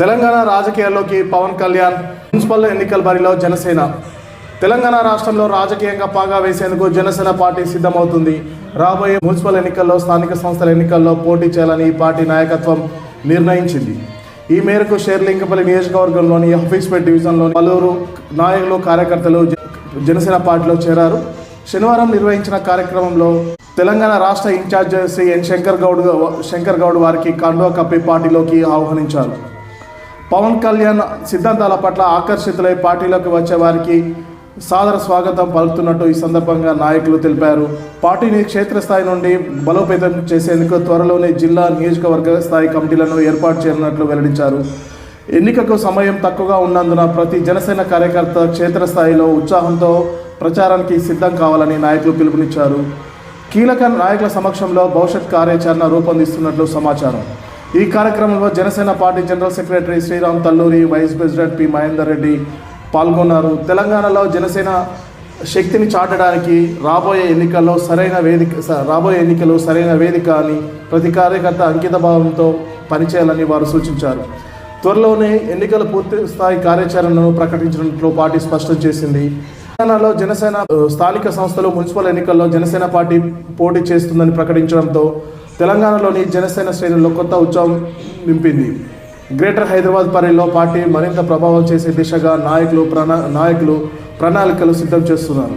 తెలంగాణ రాజకీయాల్లోకి పవన్ కళ్యాణ్ మున్సిపల్ ఎన్నికల బరిలో జనసేన. తెలంగాణ రాష్ట్రంలో రాజకీయంగా పాగా వేసేందుకు జనసేన పార్టీ సిద్ధమవుతుంది. రాబోయే మున్సిపల్ ఎన్నికల్లో స్థానిక సంస్థల ఎన్నికల్లో పోటీ చేయాలని ఈ పార్టీ నాయకత్వం నిర్ణయించింది. ఈ మేరకు షేర్లింగపల్లి నియోజకవర్గంలోని హఫీస్పేట్ డివిజన్లో పలువురు నాయకులు కార్యకర్తలు జనసేన పార్టీలో చేరారు. శనివారం నిర్వహించిన కార్యక్రమంలో తెలంగాణ రాష్ట్ర ఇన్ఛార్జ్ శ్రీ ఎన్ శంకర్ గౌడ్ శంకర్ గౌడ్ వారికి కండువా కప్పి పార్టీలోకి ఆహ్వానించారు. పవన్ కళ్యాణ్ సిద్ధాంతాల పట్ల ఆకర్షితులై పార్టీలోకి వచ్చే వారికి సాదర స్వాగతం పలుకుతున్నట్టు ఈ సందర్భంగా నాయకులు తెలిపారు. పార్టీని క్షేత్రస్థాయి నుండి బలోపేతం చేసేందుకు త్వరలోనే జిల్లా నియోజకవర్గ స్థాయి కమిటీలను ఏర్పాటు చేయనున్నట్లు వెల్లడించారు. ఎన్నికకు సమయం తక్కువగా ఉన్నందున ప్రతి జనసేన కార్యకర్త క్షేత్రస్థాయిలో ఉత్సాహంతో ప్రచారానికి సిద్ధం కావాలని నాయకులు పిలుపునిచ్చారు. కీలక నాయకుల సమక్షంలో భవిష్యత్ కార్యాచరణ రూపొందిస్తున్నట్లు సమాచారం. ఈ కార్యక్రమంలో Janasena party general secretary Sriram Talluri vice president P Mahender Reddy పాల్గొన్నారు. తెలంగాణలో జనసేన శక్తిని చాటడానికి రాబోయే ఎన్నికల్లో సరైన వేదిక రాబోయే ఎన్నికలు సరైన వేదిక అని ప్రతి కార్యకర్త అంకిత భావంతో పనిచేయాలని వారు సూచించారు. త్వరలోనే ఎన్నికల పూర్తి స్థాయి కార్యాచరణను ప్రకటించినట్లు పార్టీ స్పష్టం చేసింది. తెలంగాణలో జనసేన స్థానిక సంస్థలు మున్సిపల్ ఎన్నికల్లో జనసేన పార్టీ పోటీ చేస్తుందని ప్రకటించడంతో తెలంగాణలోని జనసేన శ్రేణుల్లో కొత్త ఉత్సవం నింపింది. గ్రేటర్ హైదరాబాద్ పరిధిలో పార్టీ మరింత ప్రభావం చేసే దిశగా నాయకులు ప్రణా నాయకులు ప్రణాళికలు సిద్ధం చేస్తున్నారు.